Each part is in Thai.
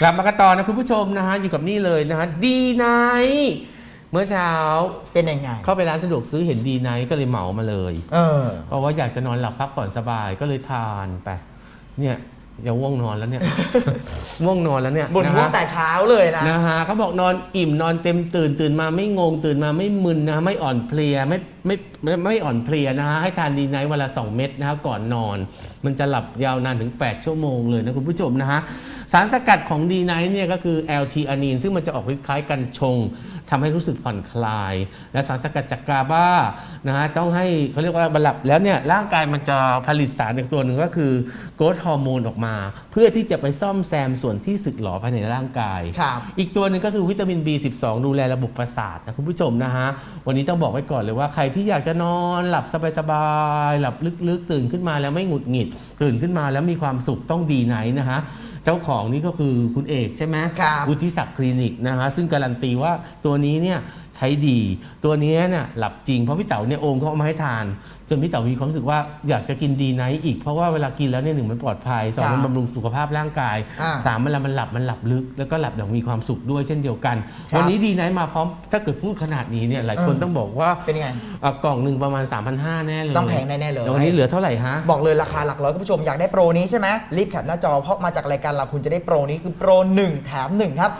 กลับมากันต่อนะคุณผู้ชมนะฮะอยู่กับนี่เลยนะฮะดีไนเมื่อเช้าเป็นยังไง เข้าไปร้านสะดวกซื้อเห็นดีไนก็เลยเหมามาเลย เออ เพราะว่าอยากจะนอนหลับพักผ่อนสบายก็เลยทานไปเนี่ย อย่าว่วงนอนแล้วเนี่ยง่วงนอนแล้วเนี่ยบ่นนะง่วงฮะแต่เช้าเลยนะนะฮะเขาบอกนอนอิ่มนอนเต็มตื่นตื่นมาไม่งงตื่นมาไม่มึนนะไม่อ่อนเพลียไม่ไม่ไม่ไม่อ่อนเพลียนะฮะให้ทานดีไนท์วันละ 2 เม็ดนะฮะก่อนนอน มันจะหลับยาวนานถึง 8 ชั่วโมงเลยนะคุณผู้ชมนะฮะสารสกัดของดีไนท์เนี่ยก็คือ LT อานีนซึ่งมันจะออกฤทธิ์คล้ายกันชง ทำให้รู้สึกผ่อนคลาย และสารสกัดจากกาบานะฮะต้องให้เขาเรียกว่าบรรลับแล้วเนี่ยร่างกายมันจะผลิตสารอีกตัวหนึ่งก็คือโกรทฮอร์โมนออกมา เพื่อที่จะไปซ่อมแซมส่วนที่สึกหรอภายในร่างกายครับอีกตัวหนึ่งก็คือวิตามิน B12 ดูแลระบบประสาทนะคุณผู้ชมนะฮะวันนี้ต้องบอกไว้ก่อนเลยว่าใครที่อยากจะนอนหลับสบายๆหลับลึกๆ ตื่นขึ้นมาแล้วไม่หงุดหงิด ตื่นขึ้นมาแล้วมีความสุขต้องดีไหนนะฮะเจ้าของนี่ก็คือคุณเอกใช่ไหมครับวุฒิศักดิ์คลินิกนะฮะซึ่งการันตีว่าตัวนี้เนี่ยใช้ดี ตัวนี้เนี่ยหลับจริงเพราะพี่เต๋าเนี่ยโอมเขาเอามาให้ทาน จนพี่เต๋ามีความรู้สึกว่าอยากจะกินดีไนท์อีก เพราะว่าเวลากินแล้วเนี่ยหนึ่งมันปลอดภัยสองมันบำรุงสุขภาพร่างกายอ่าสามเวลามันหลับมันหลับลึก แล้วก็หลับอย่างมีความสุขด้วยเช่นเดียวกัน ครับวันนี้ดีไนท์มาพร้อมถ้าเกิดพูดขนาดนี้เนี่ยหลายคนเออต้องบอกว่าเป็นยังไงเอ่อกล่องหนึ่งประมาณ 3,500แน่เลยต้องแพงแน่ๆเลย แล้ววันนี้เหลือเท่าไหร่ฮะ บอกเลยราคาหลักร้อยคุณผู้ชมอยากได้โปรนี้ใช่ไหมรีบแคปหน้าจอเพราะมาจากรายการเราคุณจะได้โปรนี้คือโปร 1 แถม 1 ครับ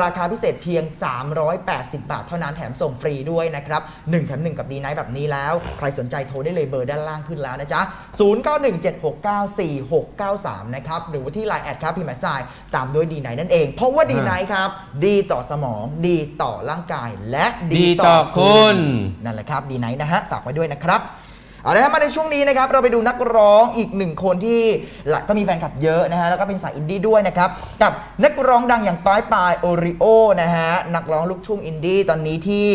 ราคาพิเศษเพียง 380 บาท เท่านั้นแถมส่งฟรีด้วยนะครับ 1 แถม 1 กับดีไนท์แบบนี้แล้ว ใครสนใจโทรได้เลยเบอร์ด้านล่างขึ้นแล้วนะจ๊ะ 0917694693 นะครับ หรือว่าที่ Line แอดครับพิมพ์แอดไซน์ตามด้วยดีไนท์นั่นเอง เพราะว่าดีไนท์ครับ ดีต่อสมองดีต่อร่างกายและดีต่อคุณ นั่นแหละครับดีไนท์นะฮะฝากไว้ด้วยนะครับเอาละครับมาในช่วงนี้นะครับเราไปดูนักร้องอีกหนึ่งคนที่หลักก็มีแฟนคลับเยอะนะฮะแล้วก็เป็นสายอินดี้ด้วยนะครับกับนักร้องดังอย่างปายปายโอริโอนะฮะนักร้องลูกทุ่งอินดี้ตอนนี้ที่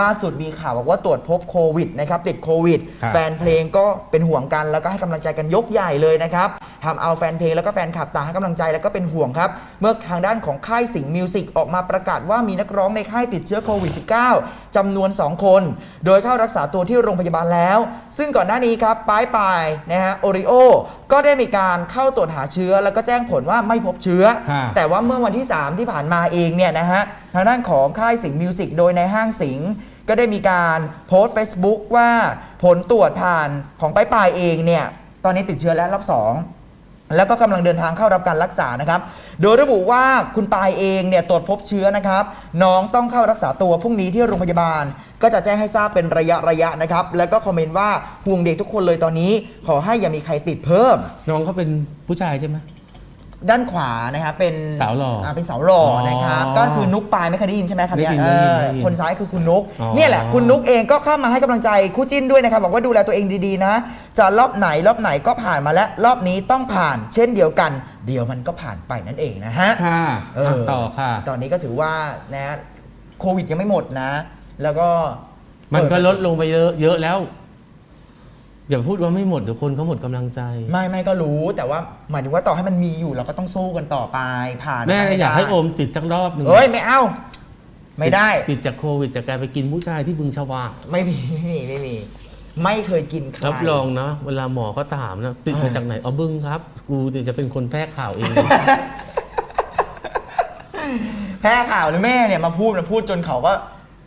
ล่าสุดมีข่าวบอกว่าตรวจพบโควิดนะครับติดโควิด ครับแฟนเพลงก็เป็นห่วงกันแล้วก็ให้กำลังใจกันยกใหญ่เลยนะครับทำเอาแฟนเพลงแล้วก็แฟนคลับต่างให้กำลังใจแล้วก็เป็นห่วงครับ เมื่อทางด้านของค่ายสิงห์มิวสิกออกมาประกาศว่ามีนักร้องในค่ายติดเชื้อโควิด -19 จำนวน 2 คน โดยเข้ารักษาตัวที่โรงพยาบาลแล้ว ซึ่งก่อนหน้านี้ครับป้ายปายนะฮะโอริโอก็ได้มีการเข้าตรวจหาเชื้อแล้วก็แจ้งผลว่าไม่พบเชื้อ ฮะ แต่ว่าเมื่อวันที่ 3 ที่ผ่านมาเองเนี่ยนะฮะ ทางด้านของค่ายสิงห์มิวสิกโดยในห้างสิงห์ก็ได้มีการโพสต์ Facebook ว่าผลตรวจผ่านของป้ายปายเองเนี่ย ตอนนี้ติดเชื้อแล้วรอบสองแล้วก็กำลังเดินทางเข้ารับการรักษานะครับ โดยระบุว่าคุณปายเองเนี่ยตรวจพบเชื้อนะครับ น้องต้องเข้ารักษาตัวพรุ่งนี้ที่โรงพยาบาล ก็จะแจ้งให้ทราบเป็นระยะระยะนะครับ แล้วก็คอมเมนต์ว่าห่วงเด็กทุกคนเลยตอนนี้ ขอให้อย่ามีใครติดเพิ่ม น้องเขาเป็นผู้ชายใช่ไหม ด้านขวานะครับเป็นสาวหล่ออ่เป็นสาวหล่อออนะครับก็คือนุกปายไม่เคยได้ยินใช่ไหมครับเนี่ยได้ยินเอได้ยินอได้ยินคนซ้ายคือคุณนุกอ๋อเนี่ยแหละคุณนุกเองก็เข้ามาให้กำลังใจคู่จิ้นด้วยนะครับบอกว่าดูแลตัวเองดีๆนะ จะรอบไหนรอบไหนก็ผ่านมาแล้ว รอบนี้ต้องผ่านเช่นเดียวกัน เดี๋ยวมันก็ผ่านไปนั่นเองนะฮะ ค่ะเอออะต่อค่ะ ตอนนี้ก็ถือว่านะโควิดยังไม่หมดนะ แล้วก็มันก็ลดลงไปเยอะเยอะแล้ว อย่าพูดว่าไม่หมดเดี๋ยวคนเขาหมดกำลังใจ ไม่ไม่ก็รู้แต่ว่าหมายถึงว่าต่อให้มันมีอยู่เราก็ต้องสู้กันต่อไปผ่านแม่ไปอยากให้ได้โอมติดสักรอบหนึ่งเฮ้ยไม่เอาไม่ได้ ติดจากโควิดจากการไปกินผู้ชายที่บึงชวาไม่มีไม่มีไม่มีไม่เคยกินใครรับรองนะเวลาหมอเขาถามนะติดมาจากไหนอ๋อบึงครับ กูเดี๋ยวจะเป็นคนแพร่ข่าวเอง แพ้ข่าวหรือแม่เนี่ยมาพูดมาพูดจนเขาก็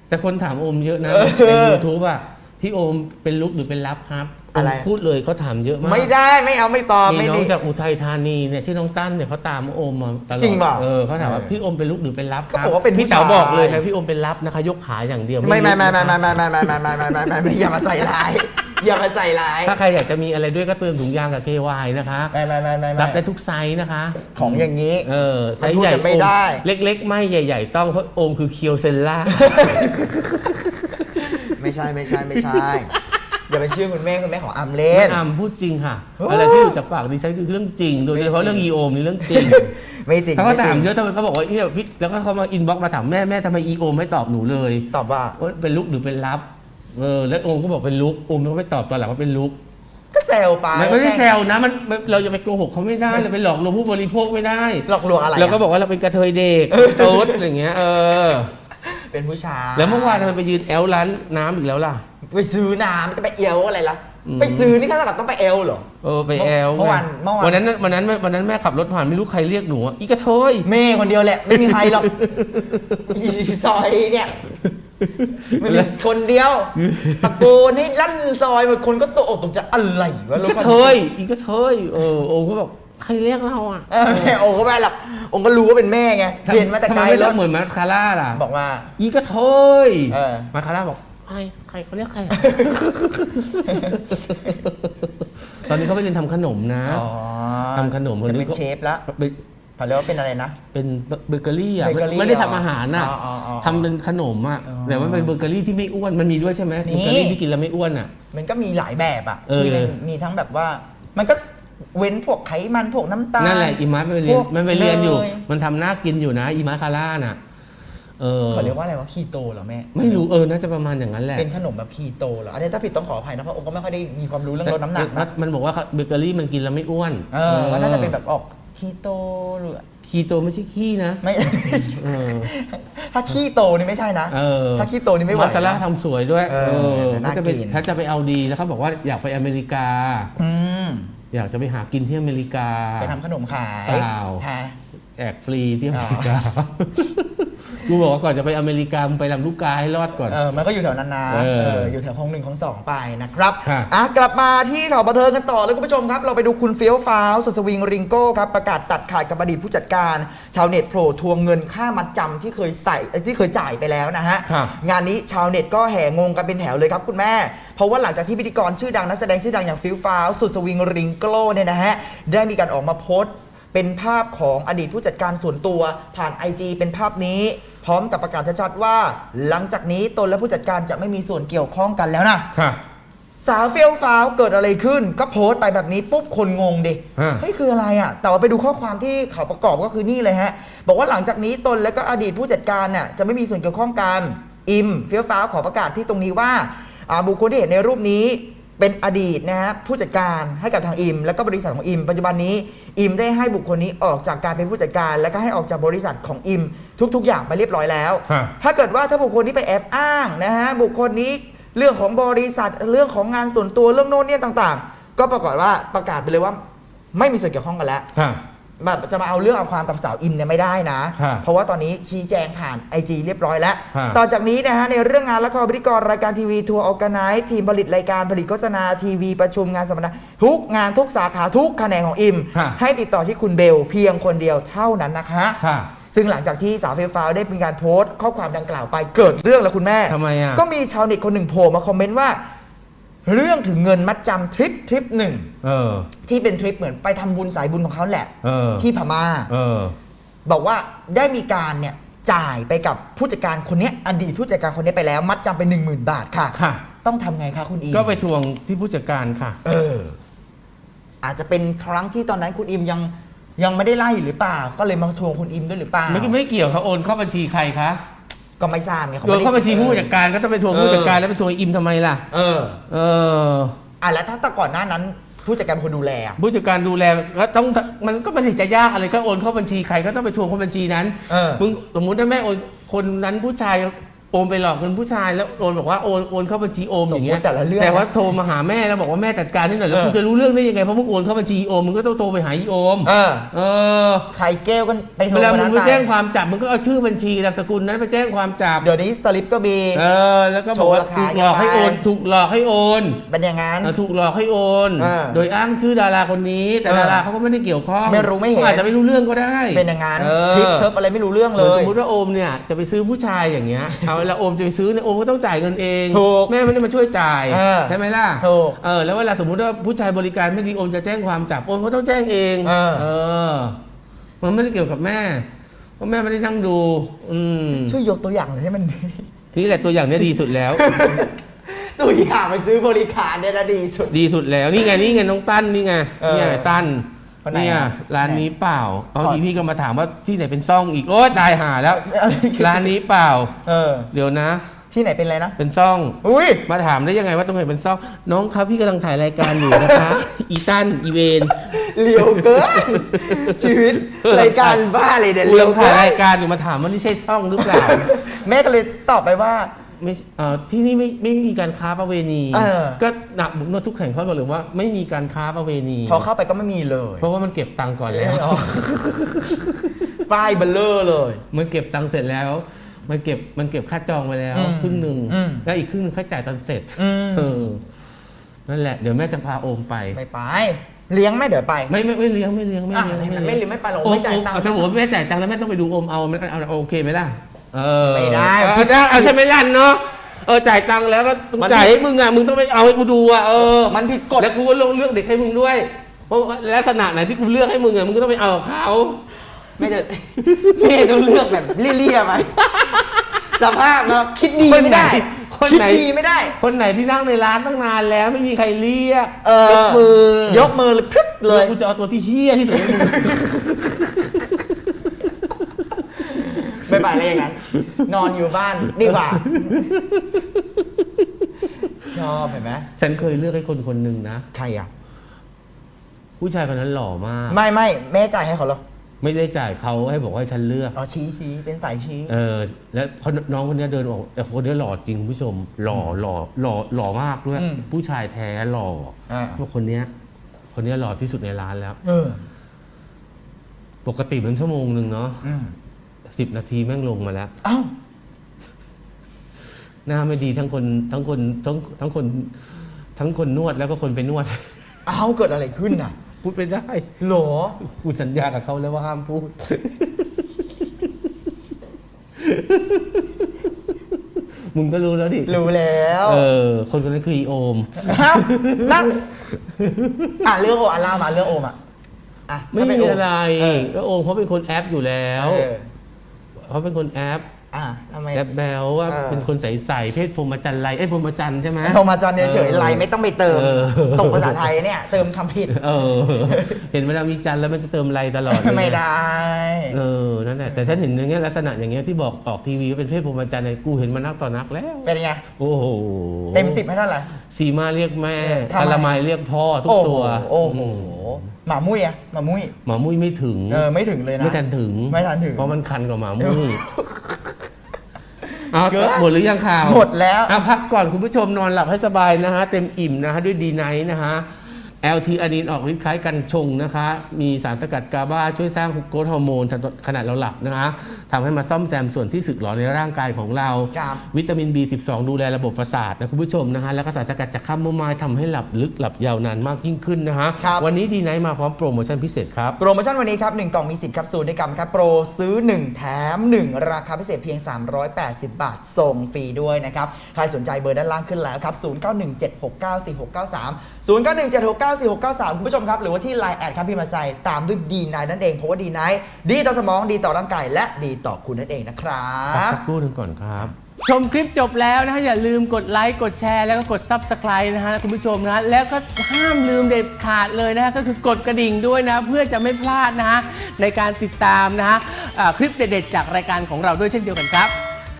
แต่คนถามโอมเยอะนะเออในยูทูบอะพี่โอมเป็นลุกหรือเป็นลับครับโออะไรมพูดเลยเขาถามเยอะมากไม่ได้ไม่เอาไม่ตอบมีไม่น้อดี งจากอุทัยธานีเนี่ยชื่อน้องตั้นเนี่ยเขาตามโอมมาตลอดจริงเปล่าเออเขาถามว่าเออพี่โอมเป็นลุกหรือเป็นลับคก็รับบอกว่าเป็นผู้พี่เต๋าชาย บอกเลยนะพี่โอมเป็นลับนะคะยกขาอย่างเดียวไม่ไม่ไม่ลุกไม่นะคะไม่ไม่ไม่ไม่ไม่ไม่ไม่ไม่ไม่อย่ามาใส่ร้ายอย่ามาใส่ร้ายถ้าใครอยากจะมีอะไรด้วยก็เติมถุงยางกับ KY นะคะไม่ไม่ไม่ไม่ไม่รับได้ทุกไซส์นะคะ ของอย่างนี้ เออไซมันส์พูดใหญ่กันไม่ได้ โอมเล็ก ๆ ไม่ใหญ่ ๆ ต้องเพราะโอมคือเคียวเซลล่า ไม่ใช่ไม่ใช่ไม่ใช่ อย่าไปเชื่อคุณแม่คุณแม่ของอัมเล่น อามพูดจริงค่ะ โอ้ อะไรที่อยู่จากปากดิฉันคือเรื่องจริง โดยเฉพาะเรื่องอีโอมนี่เรื่องจริงไม่จริงเขาก็ไม่จริถามงเยอะทำไมเขาบอกว่าเฮ้ยพี่แล้วก็เขามาอินบ็อกซ์มาถามแม่แม่ทำไมอีโอมไม่ตอบหนูเลยตอบว่า ว่าเป็นลุกหรือเป็นลับเออแล้วโอมก็บอกเป็นลุกโอมก็ไม่ตอบตอนหลังว่าเป็นลุกก็เซลไปมันไม่ได้แซวนะมันมันเราจะไปโกหกเขาไม่ได้เราไปหลอกลวงผู้บริโภคไม่ได้ หลอกลวงอะไรอะเราก็บอกว่าเราเป็นกระเทยเด็กโต๊ดอะไรอย่างเงี้ยเออ เป็นผู้ชายแล้วเมื่อวานทำไมไปยืนแอลร้านน้ำอีกแล้วล่ะ ไปซื้อน้ำจะไปเอียวอะไรล่ะ ไปซื้อนี่ข้างหลังต้องไปเอลเหรอ เออไปแอลเมื่อวานเมื่อวานวันนั้นวันนั้นวันนั้นแม่ขับรถผ่านไม่รู้ใครเรียกหนูอะอีกระเทยเม่คนเดียวแหละไม่มีใครหรอกอีซอยเนี่ยไม่มีคนเดียวตะโกนให้ลั่นซอยหมดคนก็ตกอกตกใจอะไรวะอีรถกระคันเทนี้ยอีกระเทยเออโอมก็บอกใครเรียกเราอะเออแม่โอ้ก็ไม่หรอกองค์ก็รู้ว่าเป็นแม่ไงเห็นมาแต่ทำไกไมลไม่แล้เรีวยกเหมือนมาคาร่าล่ะบอกว่าอีกระเทยเออ มาคาร่าบอก ใครใครเขาเรียกใครอะตอนนี้เขาไปเรียนทำขนมนะอ๋อทำขนมจะเป็นเชฟแล้วเป็นเขาเรียกว่าเป็นอะไรนะ เป็นเบเกอรี่อะเบเกอรี่ไม่ได้ทำอาหารอะอ๋ออ๋ออ๋อทำเป็นขนมอะอ๋อแต่ว่าเป็นเบเกอรี่ที่ไม่อ้วนมันมีด้วยใช่ไหมมี เบเกอรี่ที่กินแล้วไม่อ้วนอะ มันก็มีหลายแบบอะเออ ที่เป็นมีทั้งแบบว่า มันก็เว้นพวกไขมันพวกน้ำตาล นั่นแหละอีมาร์ทมันไปเรียนพวกมันไปเรียนอยู่ เนย มันทำหน้ากินอยู่นะอีมาร์ทคาร่าน่ะ เออเขาเรียกว่าอะไรวะคีโตเหรอแม่ ไม่รู้เออน่าจะประมาณอย่างนั้นแหละเป็นขนมแบบคีโตเหรออันนี้ถ้าผิดต้องขออภัยนะเพราะองค์ก็ไม่ค่อยได้มีความรู้เรื่องลดน้ำหนักแต่นะมันบอกว่าเบเกอรี่มันกินแล้วไม่อ้วนเออก็น่าจะเป็นแบบออกคีโตหรือคีโตไม่ใช่ขี้นะไม่เออถ้าคีโตนี่ไม่ใช่นะเออถ้าคีโตนี่ไม่ไหวมาคาร่านะทำสวยด้วยเออน่าถ้าจะไปกินถ้าจะไปเอาดีแล้วเขาบอกว่าอยากไปอเมริกาอืมอยากจะไปหากินที่อเมริกาไปทำขนมขายเปล่าค่ะแจกฟรีที่อเมริกา กูบอกว่าก่อนจะไปอเมริกามึงไปลำลูกกาให้รอดก่อน เออมันก็อยู่แถวนั้นนะเออ เอออยู่แถวของหนึ่งของสองไปนะครับค่ะ อะกลับมาที่ข่าวบันเทิงกันต่อเลยคุณผู้ชมครับ เราไปดูคุณเฟี้ยวฟ้าวสุดสวิงริงโก้ครับประกาศตัดขาดกับอดีตผู้จัดการ ชาวเน็ตโผล่ทวงเงินค่ามัดจำที่เคยใส่เอ้ยที่เคยจ่ายไปแล้วนะฮะค่ะงานนี้ชาวเน็ตก็แห่งงกันเป็นแถวเลยครับคุณแม่ เพราะว่าหลังจากที่พิธีกรชื่อดังนักแสดงชื่อดังอย่างฟิลฟ้าวสุดสวิงริงโก้เนี่ยนะฮะ ได้มีการออกมาโพสต์ เป็นภาพของอดีตผู้จัดการส่วนตัวผ่าน IG เป็นภาพนี้ พร้อมกับประกาศชัดๆว่า หลังจากนี้ตนและผู้จัดการจะไม่มีส่วนเกี่ยวข้องกันแล้วนะ ค่ะ สาวเฟี้ยวฟ้าวเกิดอะไรขึ้น ก็โพสต์ไปแบบนี้ปุ๊บคนงงดิฮะ เฮ้ยคืออะไรอะ แต่ว่าไปดูข้อความที่เขาประกอบก็คือนี่เลยฮะ บอกว่าหลังจากนี้ตนและก็อดีตผู้จัดการน่ะจะไม่มีส่วนเกี่ยวข้องกัน อิมเฟี้ยวฟ้าวขอประกาศที่ตรงนี้ว่าอ่าบุคคลที่เห็นในรูปนี้ เป็นอดีตนะฮะผู้จัดการให้กับทางอิม แล้วก็บริษัทของอิม ปัจจุบันนี้อิมได้ให้บุคคลนี้ออกจากการเป็นผู้จัดการ แล้วก็ให้ออกจากบริษัทของอิม ทุก ๆ อย่างไปเรียบร้อยแล้ว ฮะ ถ้าเกิดว่าถ้าบุคคลนี้ไปแอบอ้างนะฮะบุคคลนี้เรื่องของบริษัทเรื่องของงานส่วนตัวเรื่องโน้นเนี่ยต่างๆ ก็ปรากฏว่าประกาศไปเลยว่าไม่มีส่วนเกี่ยวข้องกันแล้วค่ะ แบบจะมาเอาเรื่องเอาความกับสาวอิมเนี่ยไม่ได้นะค่ะเพราะว่าตอนนี้ชี้แจงผ่าน IG เรียบร้อยแล้วค่ะต่อจากนี้นะฮะในเรื่องงานละครพิธีกรรายการทีวีทัวร์ออกไนซ์ทีมผลิตรายการผลิตโฆษณาทีวีประชุมงานสัมมนาทุกงานทุกสาขาทุกแขนงของอิมค่ะให้ติดต่อที่คุณเบลเพียงคนเดียวเท่านั้นนะคะ ค่ะ ซึ่งหลังจากที่สาวเฟลฟ้าวได้มีการโพสต์ข้อความดังกล่าวไปเกิดเรื่องแล้วคุณแม่ ทำไมอะ ก็มีชาวเน็ตคนหนึ่งโผล่มาคอมเมนต์ว่า เรื่องถึงเงินมัดจำทริปทริปหนึ่งเออ ที่เป็นทริปเหมือนไปทำบุญสายบุญของเขาแหละ เออ ที่พม่า เออ บอกว่าได้มีการเนี่ยจ่ายไปกับผู้จัดการคนเนี้ยอดีตผู้จัดการคนนี้ไปแล้ว มัดจำไป 1 0,000 บาทค่ะ ค่ะ ต้องทำไงคะคุณอีก็ไปทวงที่ผู้จัดการค่ะ เออ อาจจะเป็นครั้งที่ตอนนั้นคุณอิมยังยังไม่ได้ไล่หรือเปล่า ก็เลยมาทวงคุณอิมด้วยหรือเปล่า ไม่ไม่เกี่ยวเขาโอนเข้าบัญชีใครคะ ก็ไม่ทราบไงโอนเข้าบัญชีผู้จัดการก็ต้องไปทวงผู้จัดการแล้วไปทวงอิมทำไมล่ะ เออ เอออะแล้วถ้าแต่ก่อนหน้านั้น ผู้จัดการเป็นคนดูแลอะผู้จัดการดูแลก็ต้องมันก็ไม่ได้จะยากอะไรก็โอนเข้าบัญชีใครก็ต้องไปทวงเข้าบัญชีนั้นเออ มึงสมมุติถ้าแม่โอนคนนั้นผู้ชาย โอนไปหลอกเงินผู้ชายแล้วโอนบอกว่าโอนโอนเข้าบัญชีโอมอย่างเงี้สมยมุติแต่ละเรื่อง แต่ว่าโทรมาหาแม่แล้วบอกว่าแม่จัดการให้หน่อยแล้วเออ คุณจะรู้เรื่องได้ยังไงเพราะมึงโอนเข้าบัญชีโอมมึงก็ต้องโทรไปหาอีโอมเออเออใครแก้วกันไปโทรเวลาคนมึงนั้นไปไปแจ้งความจับมึงก็เอาชื่อบัญชีนามสกุลนั้นไปแจ้งความจับเดี๋ยวนี้สลิปก็มี เออแล้วก็บอกว่าโชว์ราคาถูกหลอกให้โอนกันไปถูกหลอกให้โอน เป็นอย่างนั้นเออถูกหลอกให้โอนเออโดยอ้างชื่อดาราคนนี้ แต่เออดาราเขาก็ไม่ได้เกี่ยวข้องไม่รู้ไม่เห็น ขาอาจจะไม่รู้เรื่องก็ได้เป็นอย่างนั้นเอทริปอเทิปอะไรไม่รู้เรื่องเหเลมือนสย มมติว่าโอมเนี่ยจะไปซื้อผู้ชายอย่างเงี้ย เอาเวลาโอมจะไปซื้อเนี่ยโอมก็ต้องจ่ายเงินเองถูกแม่ไม่ได้มาช่วยจ่ายเออใช่ไหมล่ะถูกเออแล้วเวลาสมมติว่าผู้ชายบริการไม่ดีโอมจะแจ้งความจับโอมก็ต้องแจ้งเองเออเออมันไม่ได้เกี่ยวกับแม่เพราะแม่ไม่ได้นั่งดู อืมช่วยยกตัวอย่างหน่อยให้มันนี่แหละตัวอย่างเนี้ยดีสุดแล้ว ตัวอย่างไปซื้อบริการเนี่ยนะดีสุด ดีสุดแล้วนี่ไงนี่ไงน้องตั้นนี่ไงเออ เนี่ยตั้น คนไหนเนี่ยอะ ร้านนี้เปล่าเอาขออีนี่ก็มาถามว่าที่ไหนเป็นซ่องอีกโอ๊ยตายหาแล้วร้านนี้เปล่า เออ เดี๋ยวนะ ที่ไหนเป็นอะไรนะ เป็นซ่อง อุ้ย มาถามได้ยังไงว่าตรงไหนเป็นซ่อง น้องครับพี่กำลังถ่ายรายการอยู่นะคะ อีตันอีเวนเลียวเกิน ชีวิต รายการบ้าเลยเนี่ยกูเลีกำยวลังเกิถ่ายนรายการอยู่มาถามว่านี่ใช่ซ่องหรือเปล่า แม่ก็เลยตอบไปว่า ไม่เอ่อที่นี่ไม่ไม่มีการค้าประเวณี เออ ก็หนักบุกนวดทุกแห่งเขาบอกเลยว่าไม่มีการค้าประเวณี พอเข้าไปก็ไม่มีเลยเพราะว่ามันเก็บตังค์ก่อนแล้วป้ายเบลเลอร์เลย มันเก็บตังค์เสร็จแล้ว มันเก็บมันเก็บค่าจองไปแล้วอืมครึ่งหนึ่งอืมแล้วอีกครึ่งหนึงค่อยจ่ายตอนเสร็จอืม เออนั่นแหละเดี๋ยวแม่จะพาโอมไป ไม่ไป เลี้ยงไหม่เดี๋ยวไป ไม่ไม่ไม่เลี้ยงไม่เลี้ยงไม่อะเลี้ยงไม่เลี้ยงไม่ไปหรอกโอมไม่จ่ายตังค์ โอมถ้าบอกว่าแม่จ่ายตังค์แล้วแม่ต้องไปดูโอมเอามันเอาเอาโอเคไหมล่ะ เออไม่ได้ เออได้เอาใช่ไหมล่ะเนาะเออจ่ายตังค์แล้วก็มันจ่ายให้มึงอะมึงต้องไปเอาให้กูดูอะเออมันผิดกฎ แล้วกูก็ลงเลือกเด็กให้มึงด้วยเพราะว่าลักษณะไหนที่กูเลือกให้มึงอะมึงก็ต้องไปเอากับเขาไม่จะ แม่ต้องเลือกแบบเลี่ยๆไหมสภาพเนาะคิดดีคนไม่ไหนได้คนคิดไหน ดีไม่ได้ คนไหนที่นั่งในร้านตั้งนานแล้วไม่มีใครเรียกเออยกมือยกมือเลยพรึดเลย กูจะเอาตัวที่เฮี้ยที่สุดให้มึง ไม่ไปอะไรอย่างนั้น นอนอยู่บ้านดีกว่า ชอบเห็นไหมฉันเคยเลือกให้คนคนหนึ่งนะ ใครอะ ผู้ชายคนนั้นหล่อมาก ไม่ไม่แม่จ่ายให้เขาเหรอไม่ได้จ่ายเขาให้บอกว่าให้ฉันเลือก อ๋อชี้ชี้เป็นสายชี้ เออ แล้วพอน้องคนนี้เดินออกแต่คนนี้หล่อจริงคุณผู้ชม หล่อหล่อหล่อหล่อมากด้วย อืมผู้ชายแท้หล่ออ่าบอกคนเนี้ย คนเนี้ยหล่อที่สุดในร้านแล้ว เออ ปกติมันชั่วโมงหนึ่งเนาะ อืม สิบนาทีแม่งลงมาแล้วเอ้าหน้าไม่ดีทั้งคนทั้งคนทั้งทั้งคนทั้งคนนวดแล้วก็คนไปนวดเอ้าเกิดอะไรขึ้นอะพูดไปได้หรอ กูสัญญากับเขาแล้วว่าห้ามพูด มึงก็รู้แล้วดิรู้แล้วเออ คนคนนั้นคืออีโอมเอ้านั่นอะเรื่องโออาล่ามาเรื่องโอมอะอะไม่ถ้าเป็นมีโอะไรเออ ก็โอมเขาเป็นคนแอปอยู่แล้ว เออ เขาเป็นคนแอปอะทำไม แอปแบลว่าเออ เป็นคนใสๆเพศพรหมจรรย์ไรเอ้ยพรหมจรรย์ใช่ไหม โทรมาจอนเฉยเออๆไลน์ไม่ต้องไปเติม เออ ตกภาษาไทยเนี่ย เติมคำผิด เออ เห็นเวลามีจันทร์แล้วมันจะเติมไรตลอดเลยไม่ได้ เออ นั่นแหละ แต่ฉันเห็นอย่างเงี้ยลักษณะอย่างเงี้ยที่บอกออกทีวีว่าเป็นเพศพรหมจรรย์เนี่ยกูเห็นมานักต่อนักแล้ว เป็นไง โอ้โหเต็มสิบให้เท่าไหร่ สีมาเรียกแม่ทำไมคาราไมายเรียกพ่อทุกโอ้โหตัวโอ้โห หมามุ้ยอะหมามุ้ยหมามุ้ยไม่ถึง เออไม่ถึงเลยนะ ไม่ทันถึง ไม่ทันถึง เพราะมันคันกว่าหมามุ้ยเอาเกิน หมดหรือยังข่าวหมดแล้ว อะพักก่อนคุณผู้ชมนอนหลับให้สบายนะฮะ เต็มอิ่มนะฮะ ด้วยดีไนท์นะฮะ LT อะดีนออกฤทธิ์คล้ายกันชงนะคะ มีสารสกัดกาบาช่วยสร้างโกรทฮอร์โมนขณะเราหลับนะคะทำให้มาซ่อมแซมส่วนที่สึกหรอในร่างกายของเรา ครับวิตามิน B12 ดูแลระบบประสาทนะคุณผู้ชมนะฮะแล้วก็สารสกัดจากข้ามโมไมล์ทำให้หลับลึกหลับยาวนานมากยิ่งขึ้นนะฮะครับ วันนี้ดีไนท์มาพร้อมโปรโมชั่นพิเศษครับ โปรโมชั่นวันนี้ครับ 1 กล่องมี 10แคปซูลด้วยกันครับ โปรซื้อ 1 แถม 1 ราคาพิเศษเพียง 380 บาท ส่งฟรีด้วยนะครับ ใครสนใจเบอร์ด้านล่างขึ้นแล้วครับ 0917694693 0917694693 คุณผู้ชมครับ หรือว่าที่ Line แอดครับพี่มาใส่ตามด้วยดีนายนั่นเอง เพราะว่าดีนายดีต่อสมองดีต่อร่างกายและดีต่อคุณนั่นเองนะครัพักบ สักครู่หนึงก่อนครับ ชมคลิปจบแล้วนะฮะ อย่าลืมกดไลค์ กดแชร์ แล้วก็กด Subscribe นะฮะคุณผู้ชมนะฮะแล้วก็ห้ามลืมเด็ดขาดเลยนะฮะก็คือกดกระดิ่งด้วยนะ เพื่อจะไม่พลาดนะฮะในการติดตามนะฮะอ่าคลิปเด็ดๆจากรายการของเราด้วยเช่นเดียวกันครับ